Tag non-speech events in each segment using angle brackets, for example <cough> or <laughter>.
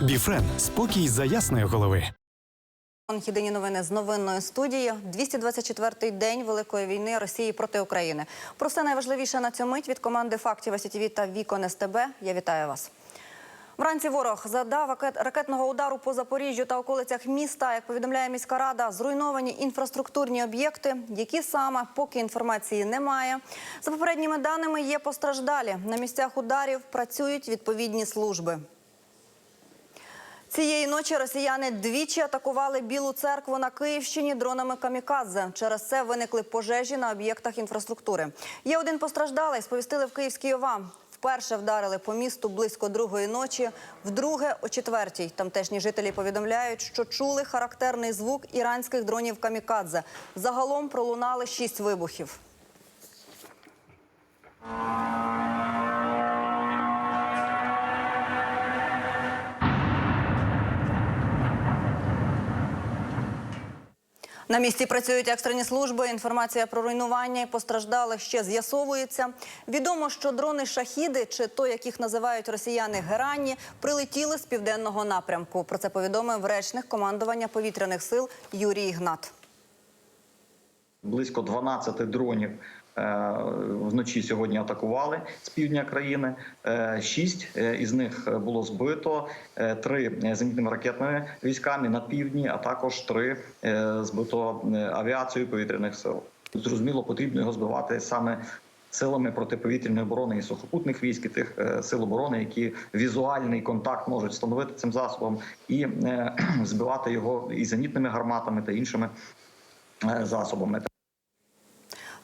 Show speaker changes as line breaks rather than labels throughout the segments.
Біфрен спокій за ясної голови.
Єдині новини з новинної студії. 224-й день Великої війни Росії проти України. Про все найважливіше на цю мить від команди фактів СІТВ та Вікон СТБ. Я вітаю вас. Вранці ворог задав ракетного удару по Запоріжжю та околицях міста. Як повідомляє міська рада, зруйновані інфраструктурні об'єкти. Які саме поки інформації немає. За попередніми даними є постраждалі. На місцях ударів працюють відповідні служби. Цієї ночі росіяни двічі атакували Білу церкву на Київщині дронами камікадзе. Через це виникли пожежі на об'єктах інфраструктури. Є один постраждалий, сповістили в Київській ОВА. Вперше вдарили по місту близько другої ночі, вдруге о четвертій. Тамтешні жителі повідомляють, що чули характерний звук іранських дронів камікадзе. Загалом пролунали шість вибухів. На місці працюють екстрені служби. Інформація про руйнування і постраждалих ще з'ясовується. Відомо, що дрони шахіди, чи то, як їх називають росіяни герані, прилетіли з південного напрямку. Про це повідомив речник командування повітряних сил Юрій Ігнат.
Близько 12 дронів е, вночі сьогодні атакували з півдня країни. Е, Шість е, із них було збито, три зенітними ракетними військами на півдні, а також три збито авіацією повітряних сил. Зрозуміло, потрібно його збивати саме. Силами протиповітряної оборони і сухопутних військ і тих сил оборони, які візуальний контакт можуть встановити цим засобом, і <clears throat> збивати його і зенітними гарматами та іншими засобами.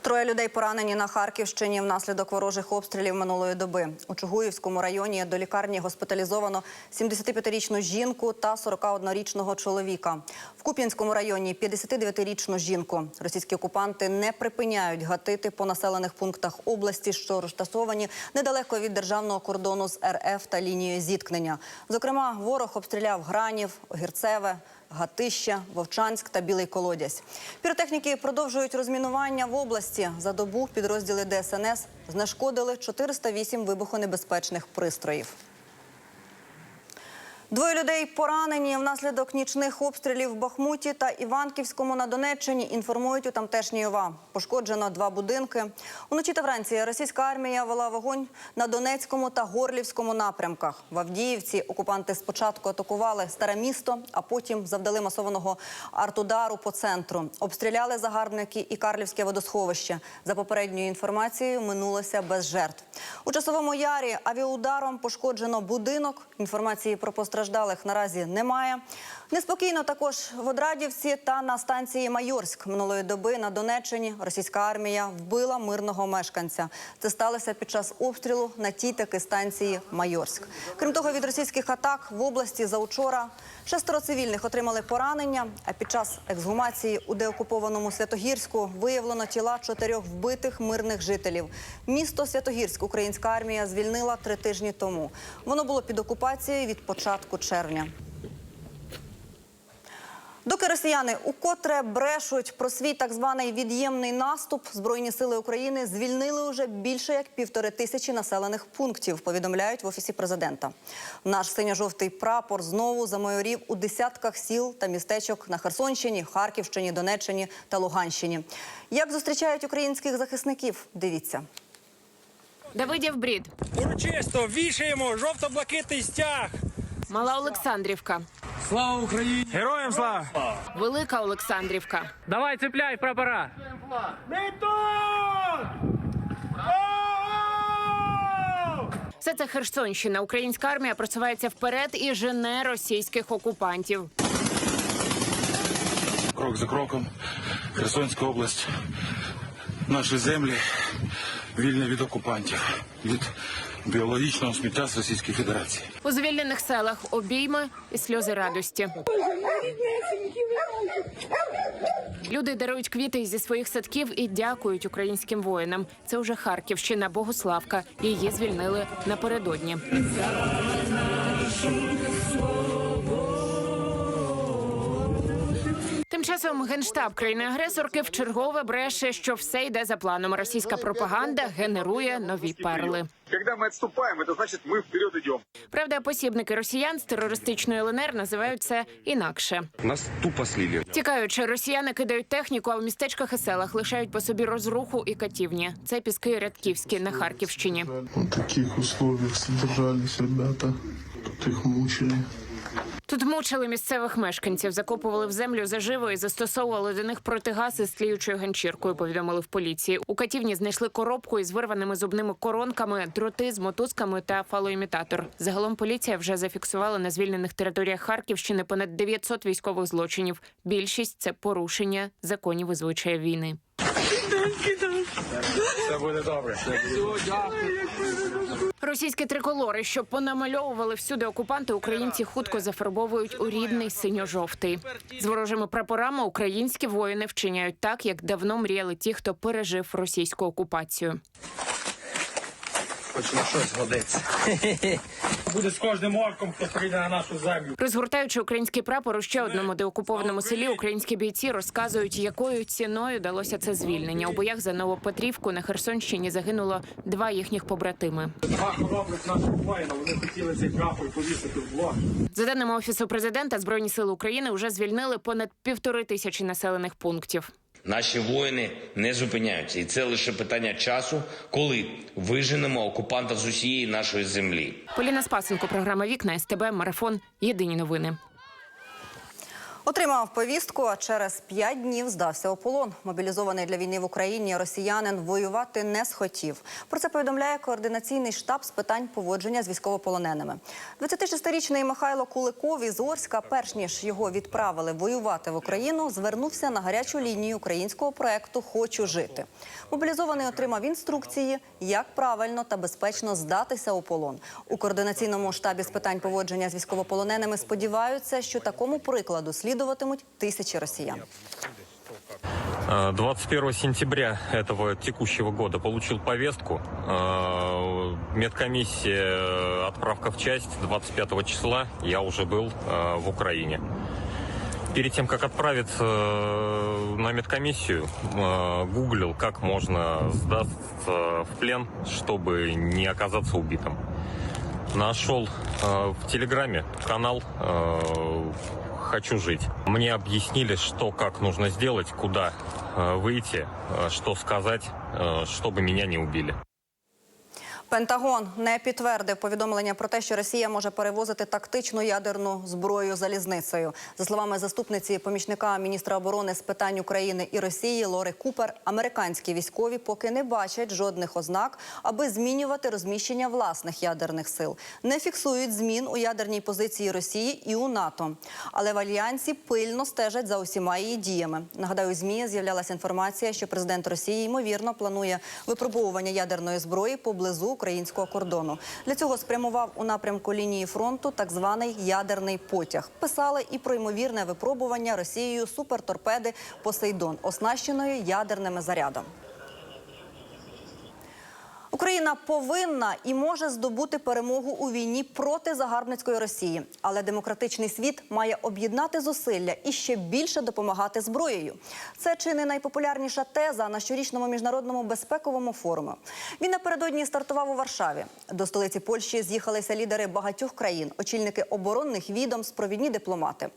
Троє людей поранені на Харківщині внаслідок ворожих обстрілів минулої доби. У Чугуївському районі до лікарні госпіталізовано 75-річну жінку та 41-річного чоловіка. В Куп'янському районі 59-річну жінку. Російські окупанти не припиняють гатити по населених пунктах області, що розташовані недалеко від державного кордону з РФ та лінією зіткнення. Зокрема, ворог обстріляв Гранів, Огірцеве, Гатища, Вовчанськ та Білий Колодязь. Піротехніки продовжують розмінування в області. За добу підрозділи ДСНС знешкодили 408 вибухонебезпечних пристроїв. Двоє людей поранені внаслідок нічних обстрілів в Бахмуті та Іванківському на Донеччині. Інформують у тамтешній ОВА. Пошкоджено два будинки. Уночі та вранці російська армія вела вогонь на Донецькому та Горлівському напрямках. В Авдіївці окупанти спочатку атакували старе місто, а потім завдали масованого артудару по центру. Обстріляли загарбники і Карлівське водосховище. За попередньою інформацією, минулося без жертв. У часовому ярі авіаударом пошкоджено будинок. Інформації про постраждалих наразі немає. Неспокійно також в Одрадівці та на станції Майорськ минулої доби на Донеччині російська армія вбила мирного мешканця. Це сталося під час обстрілу на тій таки станції Майорськ. Крім того, від російських атак в області заучора шестеро цивільних отримали поранення. А під час ексгумації у деокупованому Святогірську виявлено тіла чотирьох вбитих мирних жителів. Місто Святогірськ українська армія звільнила три тижні тому. Воно було під окупацією від початку червня. Доки росіяни укотре брешуть про свій так званий від'ємний наступ, збройні сили України звільнили уже більше як півтори тисячі населених пунктів. Повідомляють в офісі президента. Наш синьо-жовтий прапор знову замайорів у десятках сіл та містечок на Херсонщині, Харківщині, Донеччині та Луганщині. Як зустрічають українських захисників? Дивіться.
Давидів брід,
Урочисто вішаємо жовто-блакитний стяг.
Мала Олександрівка,
Слава Україні! Героям слава!
Велика Олександрівка,
Давай, цепляй прапора! Ми тут!
все це Херсонщина. Українська армія просувається вперед і жене російських окупантів.
крок за кроком Херсонська область, наші землі вільні від окупантів, від біологічного сміття з Російської Федерації.
У звільнених селах обійми і сльози радості. Люди дарують квіти зі своїх садків і дякують українським воїнам. Це вже Харківщина, Богославка. Її звільнили напередодні. часом тим генштаб країни-агресорки вчергове бреше, що все йде за планом. Російська пропаганда генерує нові перли.
Когда мы отступаем, это значит мы вперед идем.
Правда, посібники росіян з терористичної ЛНР називають це інакше.
Нас тупо слили.
Тікаючи, росіяни кидають техніку, а в містечках і селах лишають по собі розруху і катівні. Це піски Рядківські на Харківщині.
В таких условиях содержались ребята. Тут их мучили.
Тут мучили місцевих мешканців, закопували в землю заживо і застосовували до них протигаз із тліючою ганчіркою. Повідомили в поліції. У катівні знайшли коробку із вирваними зубними коронками, дроти з мотузками та фалоімітатор. Загалом поліція вже зафіксувала на звільнених територіях Харківщини понад 900 військових злочинів. Більшість це порушення законів і звичаїв війни.
Все буде добре.
Російські триколори, що понамальовували всюди окупанти, українці хутко зафарбовують у рідний синьо-жовтий. З ворожими прапорами українські воїни вчиняють так, як давно мріяли ті, хто пережив російську окупацію.
Хоч на щось годиться. Буде з кожним орком, хто прийде на нашу землю.
Розгортаючи український прапор у ще одному деокупованому селі, українські бійці розказують, якою ціною далося це звільнення. У боях за Новопетрівку на Херсонщині загинуло два їхніх побратими.
Два хоробрих наших воїна, вони хотіли цей прапор повісити в блок.
За даними офісу президента, збройні сили України вже звільнили понад півтори тисячі населених пунктів.
Наші воїни не зупиняються, і це лише питання часу, коли виженемо окупанта з усієї нашої землі.
Поліна Спасенко, програма Вікна СТБ, марафон. Єдині новини.
Отримав повістку, а через п'ять днів здався у полон. Мобілізований для війни в Україні росіянин воювати не схотів. Про це повідомляє координаційний штаб з питань поводження з військовополоненими. 26-річний Михайло Куликов із Орська, перш ніж його відправили воювати в Україну, звернувся на гарячу лінію українського проекту Хочу жити. Мобілізований отримав інструкції, як правильно та безпечно здатися у полон. У координаційному штабі з питань поводження з військовополоненими сподіваються, що такому прикладу слідуватимуть тисячі росіян.
Э, 21 сентября этого текущего года получил повестку. Э, Медкомиссия, э, отправка в часть 25 числа. Я уже был э, в Украине. Перед тем, как отправиться э, на медкомиссию, э, гуглил, как можно сдаться в плен, чтобы не оказаться убитым. Нашел э, в Телеграме канал э, «Хочу жить». Мне объяснили, что как нужно сделать, куда э, выйти, э, что сказать, э, чтобы меня не убили.
Пентагон не підтвердив повідомлення про те, що Росія може перевозити тактичну ядерну зброю залізницею. За словами заступниці помічника міністра оборони з питань України і Росії Лори Купер, американські військові поки не бачать жодних ознак, аби змінювати розміщення власних ядерних сил. Не фіксують змін у ядерній позиції Росії і у НАТО. Але в альянсі пильно стежать за усіма її діями. Нагадаю, змі з'являлася інформація, що президент Росії ймовірно планує випробовування ядерної зброї поблизу українського кордону. Для цього спрямував у напрямку лінії фронту так званий ядерний потяг. Писали і про ймовірне випробування Росією суперторпеди Посейдон, оснащеної ядерними зарядами. Україна повинна і може здобути перемогу у війні проти загарбницької Росії, але демократичний світ має об'єднати зусилля і ще більше допомагати зброєю. Це чи не найпопулярніша теза на щорічному міжнародному безпековому форумі. Він напередодні стартував у Варшаві. До столиці Польщі з'їхалися лідери багатьох країн, очільники оборонних відомств, провідні дипломати.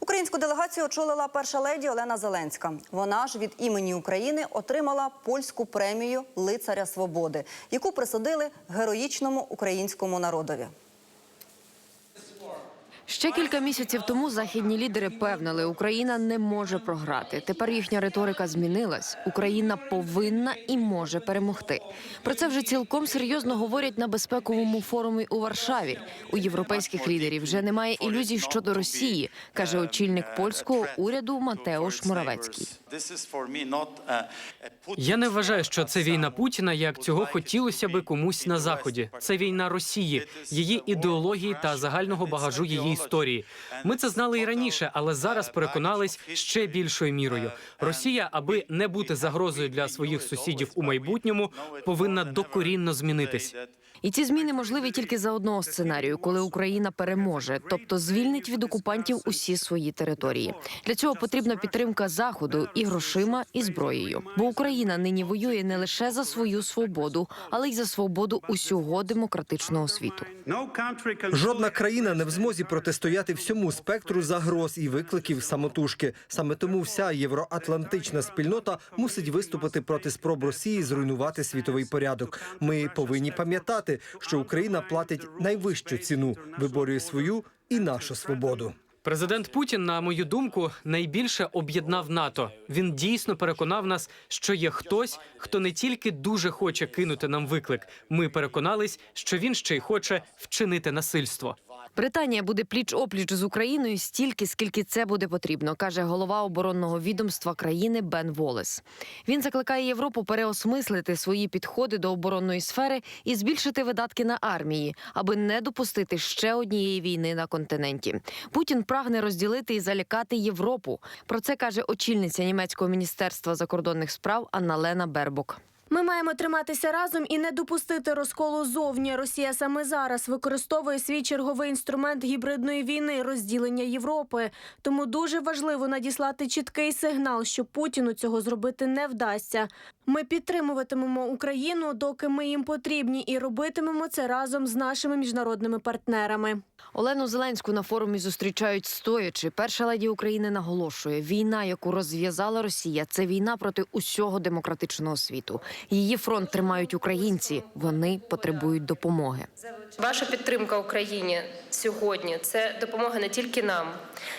Українську делегацію очолила перша леді Олена Зеленська. Вона ж від імені України отримала польську премію Лицаря Свободи, яку присудили героїчному українському народові.
Ще кілька місяців тому західні лідери певнили, Україна не може програти. Тепер їхня риторика змінилась. Україна повинна і може перемогти. Про це вже цілком серйозно говорять на безпековому форумі у Варшаві. У європейських лідерів вже немає ілюзій щодо Росії, каже очільник польського уряду Матеуш Моравецький.
Я не вважаю, що це війна Путіна, як цього хотілося би комусь на заході. Це війна Росії, її ідеології та загального багажу її історії. Ми це знали і раніше, але зараз переконались ще більшою мірою. Росія, аби не бути загрозою для своїх сусідів у майбутньому, повинна докорінно змінитись.
І ці зміни можливі тільки за одного сценарію, коли Україна переможе, тобто звільнить від окупантів усі свої території. Для цього потрібна підтримка заходу і грошима, і зброєю. Бо Україна нині воює не лише за свою свободу, але й за свободу усього демократичного світу.
Жодна країна не в змозі протистояти всьому спектру загроз і викликів самотужки. Саме тому вся євроатлантична спільнота мусить виступити проти спроб Росії зруйнувати світовий порядок. Ми повинні пам'ятати, що Україна платить найвищу ціну, виборює свою і нашу свободу.
Президент Путін, на мою думку, найбільше об'єднав НАТО. Він дійсно переконав нас, що є хтось, хто не тільки дуже хоче кинути нам виклик. Ми переконались, що він ще й хоче вчинити насильство.
Британія буде пліч опліч з Україною стільки, скільки це буде потрібно, каже голова оборонного відомства країни Бен Волес. Він закликає Європу переосмислити свої підходи до оборонної сфери і збільшити видатки на армії, аби не допустити ще однієї війни на континенті. Путін прагне розділити і залякати Європу. Про це каже очільниця німецького міністерства закордонних справ Анна Лена Бербок.
Ми маємо триматися разом і не допустити розколу зовні. Росія саме зараз використовує свій черговий інструмент гібридної війни розділення Європи. Тому дуже важливо надіслати чіткий сигнал, що Путіну цього зробити не вдасться. Ми підтримуватимемо Україну, доки ми їм потрібні, і робитимемо це разом з нашими міжнародними партнерами.
Олену Зеленську на форумі зустрічають стоячи. Перша леді України наголошує: війна, яку розв'язала Росія, це війна проти усього демократичного світу. Її фронт тримають українці. Вони потребують допомоги.
Ваша підтримка Україні сьогодні це допомога не тільки нам,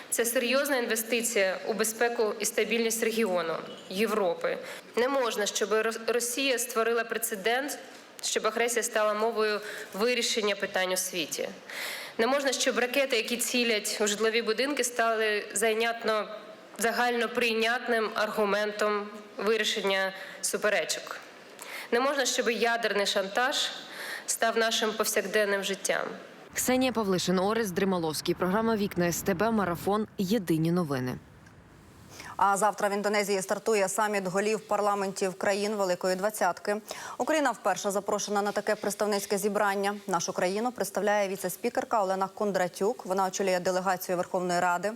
це серйозна інвестиція у безпеку і стабільність регіону Європи. Не можна, щоб Росія створила прецедент, щоб агресія стала мовою вирішення питань у світі. Не можна, щоб ракети, які цілять у житлові будинки, стали зайнятно загально прийнятним аргументом вирішення суперечок. Не можна, щоб ядерний шантаж став нашим повсякденним життям.
Ксенія Павлишин, Орес Дрималовський. Програма Вікна СТБ. Марафон. Єдині новини.
А завтра в Індонезії стартує саміт голів парламентів країн Великої Двадцятки. Україна вперше запрошена на таке представницьке зібрання. Нашу країну представляє віце-спікерка Олена Кондратюк. Вона очолює делегацію Верховної Ради.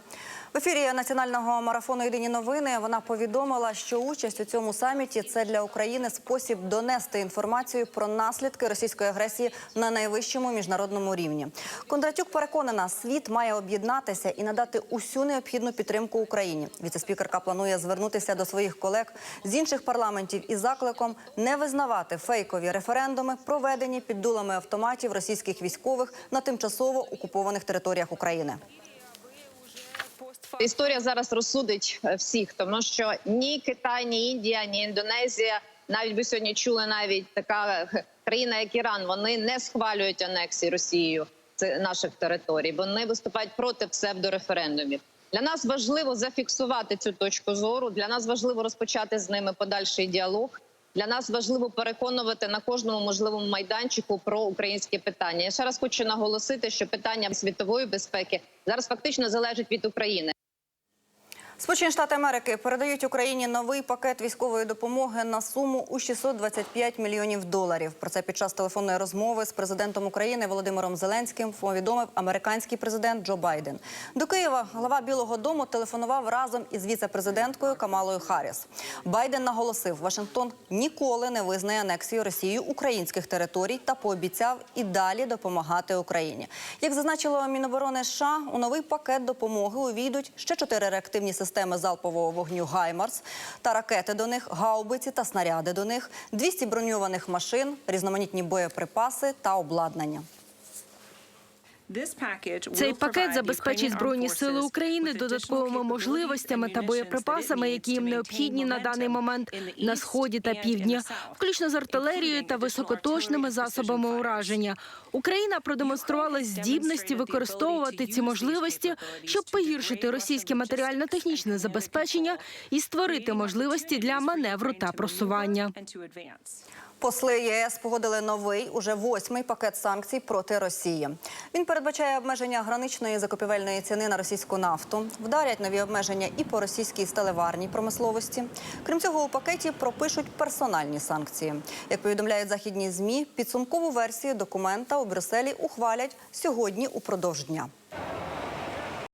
В ефірі національного марафону Єдині новини вона повідомила, що участь у цьому саміті це для України спосіб донести інформацію про наслідки російської агресії на найвищому міжнародному рівні. Кондратюк переконана, світ має об'єднатися і надати усю необхідну підтримку Україні. Віце-спікерка планує звернутися до своїх колег з інших парламентів із закликом не визнавати фейкові референдуми, проведені під дулами автоматів російських військових на тимчасово окупованих територіях України.
Історія зараз розсудить е, всіх, тому що ні Китай, ні Індія, ні Індонезія, навіть ви сьогодні чули навіть така е, країна, як Іран, вони не схвалюють анексії Росією наших територій. Вони виступають проти псевдореферендумів. Для нас важливо зафіксувати цю точку зору. Для нас важливо розпочати з ними подальший діалог. Для нас важливо переконувати на кожному можливому майданчику про українське питання. Я ще раз хочу наголосити, що питання світової безпеки зараз фактично залежить від України.
Сполучені Штати Америки передають Україні новий пакет військової допомоги на суму у 625 мільйонів доларів. Про це під час телефонної розмови з президентом України Володимиром Зеленським повідомив американський президент Джо Байден. До Києва глава Білого Дому телефонував разом із віце-президенткою Камалою Харріс. Байден наголосив, Вашингтон ніколи не визнає анексію Росією українських територій та пообіцяв і далі допомагати Україні. Як зазначило Міноборони США, у новий пакет допомоги увійдуть ще чотири реактивні системи залпового вогню «Гаймарс» та ракети до них, гаубиці та снаряди до них, 200 броньованих машин, різноманітні боєприпаси та обладнання.
Цей пакет забезпечить збройні сили України додатковими можливостями та боєприпасами, які їм необхідні на даний момент на сході та півдні, включно з артилерією та високоточними засобами ураження. Україна продемонструвала здібності використовувати ці можливості, щоб погіршити російське матеріально-технічне забезпечення і створити можливості для маневру та просування.
Посли ЄС погодили новий, уже восьмий пакет санкцій проти Росії. Він передбачає обмеження граничної закупівельної ціни на російську нафту, вдарять нові обмеження і по російській сталеварній промисловості. Крім цього, у пакеті пропишуть персональні санкції. Як повідомляють західні змі, підсумкову версію документа у Брюсселі ухвалять сьогодні упродовж дня.